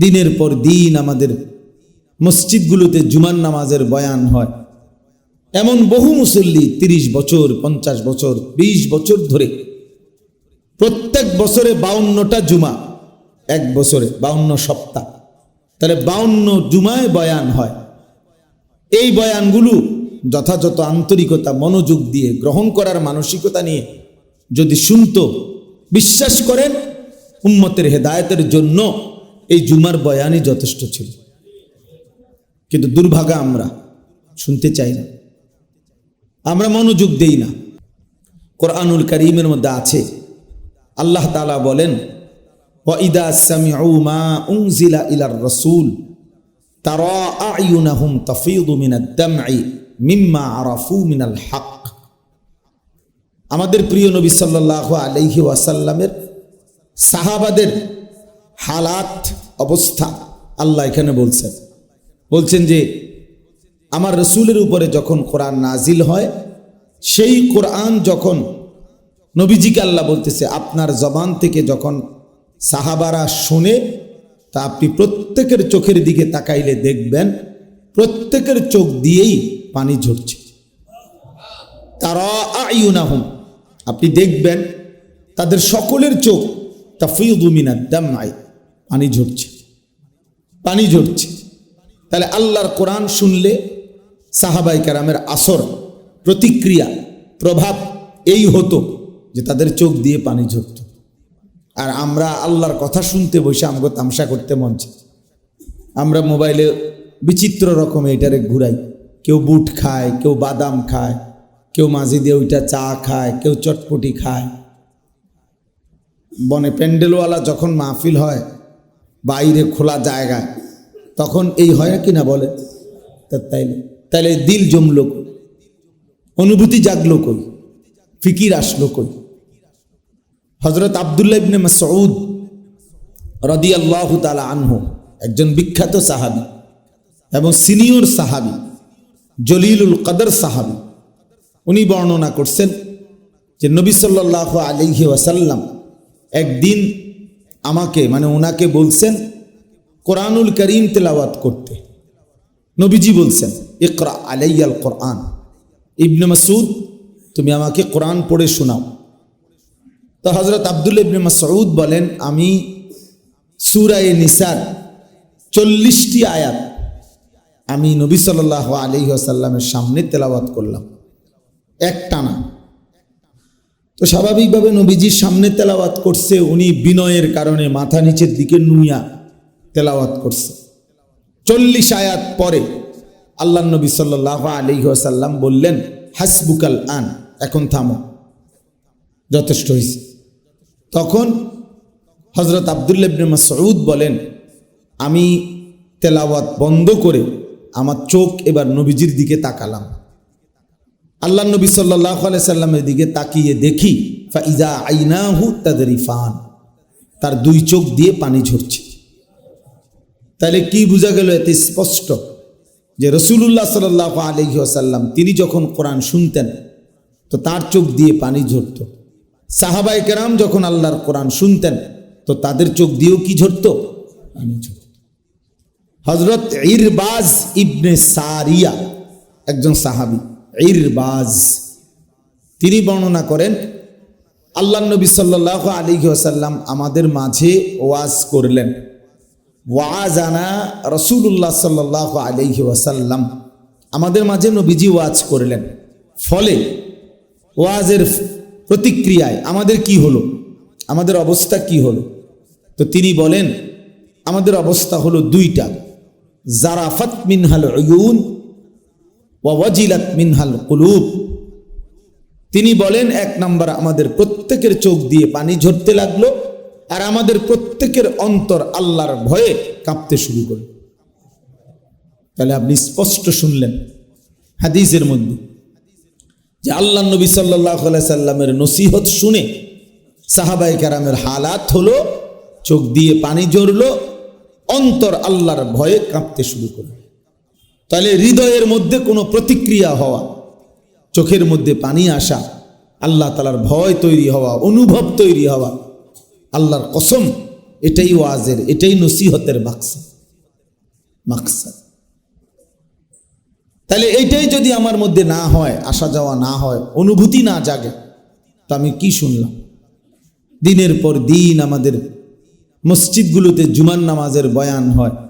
দিনের পর দিন আমাদের মসজিদগুলোতে জুমার নামাজের বয়ান হয়। এমন বহু মুসল্লি তিরিশ বছর, পঞ্চাশ বছর ২০ বছর ধরে প্রত্যেক বছরে বাউন্নটা জুমা, এক বছরে বাউন্ন সপ্তাহ। তাহলে বাউন্ন জুমায় বয়ান হয়। এই বয়ানগুলো যথাযথ আন্তরিকতা, মনোযোগ দিয়ে গ্রহণ করার মানসিকতা নিয়ে যদি শুনতো, বিশ্বাস করেন, উম্মতের হেদায়েতের জন্য এই জুমার বয়ানই যথেষ্ট ছিল। কিন্তু দুর্ভাগা আমরা শুনতে চাই না। আমরা মনোযোগ দেই না। কোরআনুল করিমের মধ্যে আছে। আল্লাহ তালা বলেন ওয়াইদা মা রসুল আমাদের প্রিয় নবী সাল্লাল্লাহু আলাইহি ওয়াসাল্লামের সাহাবাদের হালাত, অবস্থা আল্লাহ এখানে বলছেন। বলছেন যে, আমার রসুলের উপরে যখন কোরআন নাজিল হয়, সেই কোরআন যখন নবীজিকে আল্লাহ বলতেছে, আপনার জবান থেকে যখন সাহাবারা শুনে, তা আপনি প্রত্যেকের চোখের দিকে তাকাইলে দেখবেন, প্রত্যেকের চোখ দিয়েই পানি ঝরছে। তারা আইউনাহুম আপনি দেখবেন, তাদের সকলের চোখ তাফিউদুমিনার দামাই পানি ঝরছে। পানি ঝরছে। তাহলে আল্লাহর কোরআন শুনলে সাহাবাই কারামের আসর, প্রতিক্রিয়া, প্রভাব এই হতো যে তাদের চোখ দিয়ে পানি ঝরত। আর আমরা আল্লাহর কথা শুনতে বসে আমাকে তামসা করতে মন। আমরা মোবাইলে বিচিত্র রকমে এটারে ঘুরাই। কেউ বুট খায়, কেউ বাদাম খায়, কেউ মাঝে দিয়ে ওইটা চা খায়, কেউ চটপটি খায়। বনে প্যান্ডেলওয়ালা যখন মাহফিল হয় বাইরে খোলা জায়গা তখন এই হয় কি না বলে? তাইলে তাইলে দিল জমলো কই? অনুভূতি জাগলো কই? ফিকির আসলো কই? হজরত আবদুল্লাহ ইবনে মাসউদ রদি আল্লাহ তালা আনহু, একজন বিখ্যাত সাহাবি এবং সিনিয়র সাহাবি, জলিলুল কদর সাহাবি, উনি বর্ণনা করছেন যে নবী সাল্লাহ আলিহি ওয়াসাল্লাম একদিন আমাকে মানে ওনাকে বলছেন, কোরআনুল করিম তেলাওয়াত করতে। নবীজি বলছেন, ইকরা আলাইয়াল কোরআন। ইবনে মাসুদ তুমি আমাকে কোরআন পড়ে শোনাও। তো হজরত আবদুল্লা ইবনে মাসউদ বলেন, আমি সুরায়ে নিসার চল্লিশটি আয়াত আমি নবী সাল্লাহ আলি আসাল্লামের সামনে তেলাওয়াত করলাম। এক টানা তো স্বাভাবিকভাবে নবীজির সামনে তেলাওয়াত করছে, উনি বিনয়ের কারণে মাথা নিচের দিকে নুইয়া তেলাওয়াত করছে। চল্লিশ আয়াত পরে আল্লাহ নবী সাল্লাহ আলী আসাল্লাম বললেন, হাসবুকাল আন, এখন থামো। যথেষ্ট হয়েছে। তখন হজরত আবদুল্লাবনে মাসউদ বলেন, আমি তেলাওয়াত বন্ধ করে আমার চোখ এবার নবীজির দিকে তাকালাম। আল্লাহ নবী সাল্লাহ সাল্লামের দিকে তাকিয়ে দেখি, ফাইজা আইনাহু তাদের ইফান তার দুই চোখ দিয়ে পানি ঝরছে। তাহলে কি বোঝা গেল এতে স্পষ্ট যে রসুল্লাহ সাল আলহি আসাল্লাম তিনি যখন কোরআন শুনতেন, তো তার চোখ দিয়ে পানি ঝরত। সাহাবাই কেরাম যখন আল্লাহর কোরআন শুনতেন, তো তাদের চোখ দিয়েও কি ঝরত? পানি ঝরত। হজরত ইরবাজ ইবনে সারিয়া, একজন সাহাবি ইরবাজ। তিনি বর্ণনা করেন, আল্লাহ নবী সাল্লাহ আলী আসাল্লাম আমাদের মাঝে ওয়াজ করলেন। ওয়াজানা রসুল্লাহ সাল্লাহ আলহি ওয়াসাল্লাম আমাদের মাঝে নবীজি ওয়াজ করলেন। ফলে ওয়াজের প্রতিক্রিয়ায় আমাদের কি হলো? আমাদের অবস্থা কি হলো? তো তিনি বলেন, আমাদের অবস্থা হলো দুইটা। জারাফাত মিনহাল ওয়াজিলাত মিনহাল কুলুব। তিনি বলেন, এক নম্বর আমাদের প্রত্যেকের চোখ দিয়ে পানি ঝরতে লাগল আর আমাদের প্রত্যেকের অন্তর আল্লাহর ভয়ে কাঁপতে শুরু করল। তাহলে আপনি স্পষ্ট শুনলেন হাদিসের মধ্যে যে আল্লাহ নবী সাল্লাহ সাল্লামের নসিহত শুনে সাহাবাই কারামের হালাত হলো, চোখ দিয়ে পানি ঝরলো, অন্তর আল্লাহর ভয়ে কাঁপতে শুরু করল। তাহলে হৃদয়ের মধ্যে কোনো প্রতিক্রিয়া হওয়া, চোখের মধ্যে পানি আসা, আল্লাহ তালার ভয় তৈরি হওয়া, অনুভব তৈরি হওয়া, আল্লাহর কসম, এটাই ওয়াজের, এটাই নসিহতের মাকসাদ মাকসাদ। তাহলে এইটাই যদি আমার মধ্যে না হয়, আসা যাওয়া না হয়, অনুভূতি না জাগে, তো আমি কি শুনলাম? দিনের পর দিন আমাদের মসজিদগুলোতে জুমান নামাজের বয়ান হয়।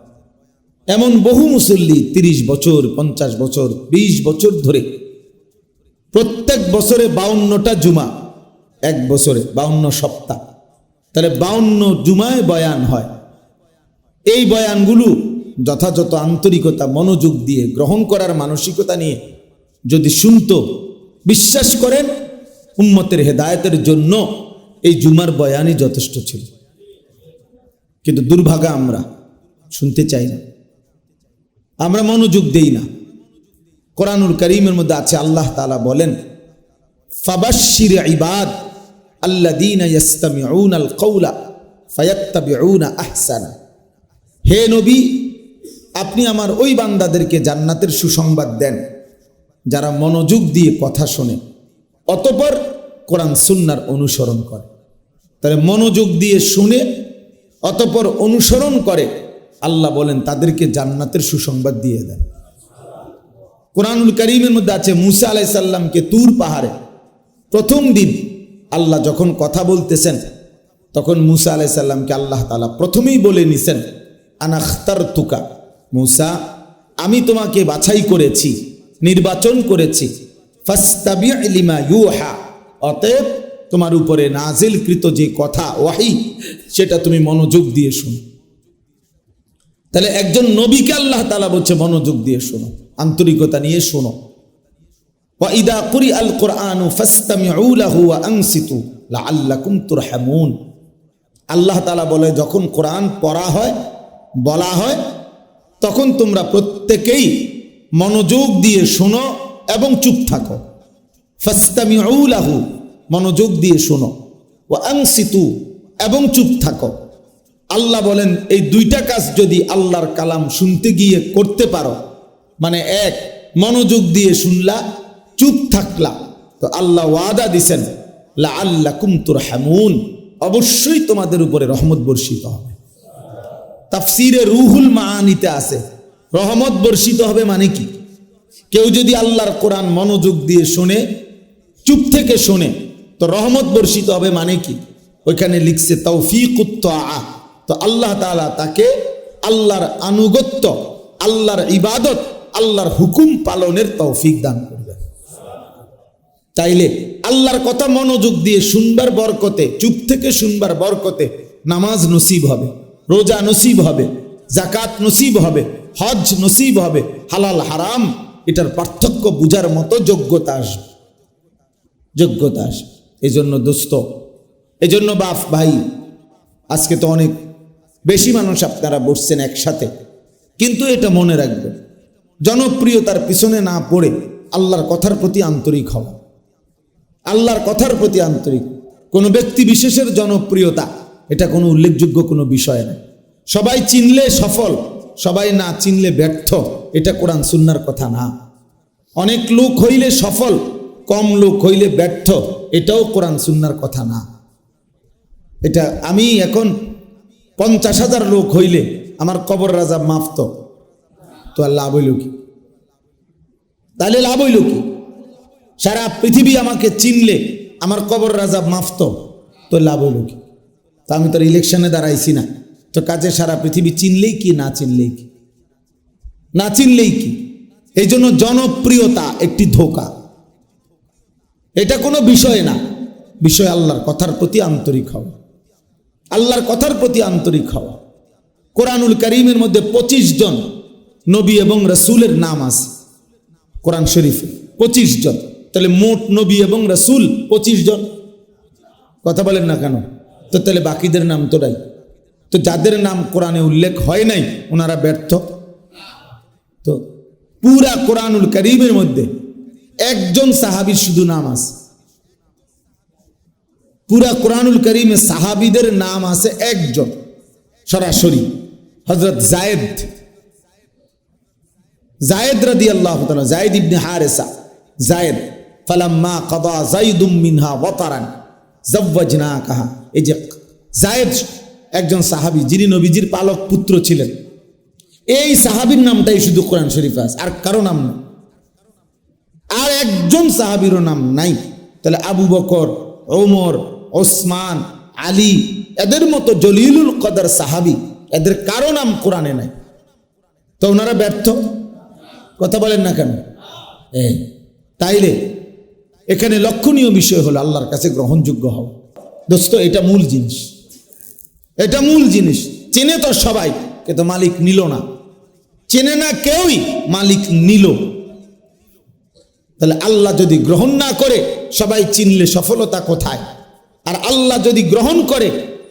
এমন বহু মুসল্লি তিরিশ বছর, পঞ্চাশ বছর ২০ বছর ধরে। প্রত্যেক বছরে বাউন্নটা জুমা, এক বছরে বাউন্ন সপ্তাহ। তাহলে বাউন্ন জুমায় বয়ান হয়। এই বয়ানগুলো যথাযথ আন্তরিকতা, মনোযোগ দিয়ে গ্রহণ করার মানসিকতা নিয়ে যদি শুনতো, বিশ্বাস করেন, উম্মতের হেদায়তের জন্য এই জুমার বয়ানই যথেষ্ট ছিল। কিন্তু দুর্ভাগা আমরা, শুনতে চাই না। আমরা মনোযোগ দেই না। কোরআনুল করিমের মধ্যে আছে, আল্লাহ তালা বলেন ফাবাশির ইবাদ আল্লাদিনা ইয়াস্তামিউন আল কৌলা ফায়াত্তাবিউনা আহসানা। হে নবী, আপনি আমার ওই বান্দাদেরকে জান্নাতের সুসংবাদ দেন, যারা মনোযোগ দিয়ে কথা শোনে, অতপর কোরআন সুন্নার অনুসরণ করে। তাহলে মনোযোগ দিয়ে শুনে, অতপর অনুসরণ করে আল্লাহ বলেন, তাদেরকে জান্নাতের সুসংবাদ দিয়ে দেন। কোরআনুল করিমের মধ্যে আছে, মুসা আলাইসাল্লামকে তুর পাহাড়ে। প্রথম দিন আল্লাহ যখন কথা বলতেছেন, তখন মুসা আলাইসাল্লামকে আল্লাহ তালা প্রথমেই বলে নিছেন আনাখতার তুকা মুসা, আমি তোমাকে বাছাই করেছি, নির্বাচন করেছি। অতএব তোমার উপরে নাজিলকৃত যে কথা, ওয়াহি, সেটা তুমি মনোযোগ দিয়ে শোনো। তাহলে একজন নবীকে আল্লাহ তালা বলছে, মনোযোগ দিয়ে শোনো, আন্তরিকতা নিয়ে শোনো। ওয়াইদা কুরি আল কোরআন আনসিতু লাআল্লাকুম তুরহামুন। আল্লাহ তালা বলে, যখন কোরআন পড়া হয়, বলা হয়, তখন তোমরা প্রত্যেকেই মনোযোগ দিয়ে শোনো এবং চুপ থাকো। ফাস্তামিউ লাহু, মনোযোগ দিয়ে শোনো। ও আংসিতু, এবং চুপ থাকো। আল্লাহ বলেন, এই দুইটা কাজ যদি আল্লাহর কালাম শুনতে গিয়ে করতে পারো মানে এক, মনোযোগ দিয়ে শুনলা, চুপ থাকলা, তো আল্লাহ ওয়াদা দিছেন লা আল্লাহ কুমতুর হামুন অবশ্যই তোমাদের উপরে রহমত বর্ষিত হবে। তাফসিরে রুহুল মানিতে আছে, রহমত বর্ষিত হবে মানে কি? কেউ যদি আল্লাহর কোরআন মনোযোগ দিয়ে শোনে, চুপ থেকে শোনে, তো রহমত বর্ষিত হবে মানে কি? ওইখানে লিখছে তৌফিক আ তো আল্লাহ তালা তাকে আল্লাহর আনুগত্য, আল্লাহর ইবাদত, আল্লাহর হুকুম পালনের তৌফিক দান করবে চাইলে আল্লাহর কথা মনোযোগ দিয়ে শুনবার বরকতে, চুপ থেকে শুনবার বরকতে নামাজ নসিব হবে, রোজা নসিব হবে জাকাত নসিব হবে, হজ নসিব হবে, হালাল হারাম, এটার পার্থক্য বুঝার মতো যোগ্যতা আসবে। যোগ্যতা আসবে। এই জন্য দোস্ত এই জন্য বাপ ভাই, আজকে তো অনেক বেশি মানুষ আপনারা বসছেন একসাথে। কিন্তু এটা মনে রাখবেন, জনপ্রিয়তার পিছনে না পড়ে আল্লাহর কথার প্রতি আন্তরিক হওয়া। আল্লাহর কথার প্রতি আন্তরিক। কোনো ব্যক্তি বিশেষের জনপ্রিয়তা, এটা কোনো উল্লেখযোগ্য কোনো বিষয় না। সবাই চিনলে সফল, সবাই না চিনলে ব্যর্থ, এটা কোরআন সুন্নার কথা না। অনেক লোক হইলে সফল, কম লোক হইলে ব্যর্থ, এটাও কোরআন সুন্নার কথা না। এটা আমি এখন পঞ্চাশ হাজার লোক হইলে আমার কবর রাজা মাফত তো। আর লাভ হইল কি? তাহলে লাভ হইল কি? সারা পৃথিবী আমাকে চিনলে আমার কবর রাজা মাফত তো লাভ হইল কি? তো আমি তোর ইলেকশনে দাঁড়াইছি না। তো কাজে সারা পৃথিবী চিনলেই কি, না চিনলেই কি? না চিনলেই কি? এই জন্য জনপ্রিয়তা একটি ধোকা। এটা কোনো বিষয় না। বিষয় আল্লাহর কথার প্রতি আন্তরিক হওয়া। আল্লাহর কথার প্রতি আন্তরিক হওয়া। কোরআনুল করিমের মধ্যে পঁচিশ জন নবী এবং রসুলের নাম আছে। কোরআন শরীফে পঁচিশ জন। তাহলে মোট নবী এবং রসুল পঁচিশ জন। কথা বলেন না কেন? তো তাহলে বাকিদের নাম তো নাই। তো যাদের নাম কোরআনে উল্লেখ হয় নাই, ওনারা ব্যর্থ। তো পুরা কোরআনুল করিমের মধ্যে একজন সাহাবির শুধু নাম আছে। পুরা কোরআনুল করিমে সাহাবিদের নাম আছে একজন, সরাসরি হজরত জায়েদ। জায়েদ রাদি আল্লাহ জায়েদ ইবনে হারেসা, জায়েদ, ফালাম্মা কদা জাইদুম মিনহা ওয়াতারান জাওয়াজনা কাহা এই যে জায়েদ একজন সাহাবি, যিনি নবীজির পালক পুত্র ছিলেন। এই সাহাবির নামটাই শুধু কোরআন শরীফ আছে, আর কারও নাম নেই। আর একজন সাহাবিরও নাম নাই। তাহলে আবু বকর, ওমর ওসমান, আলী, এদের মতো জলিলুল কদার সাহাবি, এদের কারও নাম কোরআনে নাই। তো ওনারা ব্যর্থ? কথা বলেন না কেন? তাইলে এখানে লক্ষণীয় বিষয় হলো আল্লাহর কাছে গ্রহণযোগ্য হওয়া। দোস্ত, এটা মূল জিনিস। এটা মূল জিনিস। চেনে তো সবাই কিন্তু মালিক নিল না। চেনে না কেউই মালিক নিল। তাহলে আল্লাহ যদি গ্রহণ না করে, সবাই চিনলে সফলতা কোথায়? আর আল্লাহ যদি গ্রহণ করে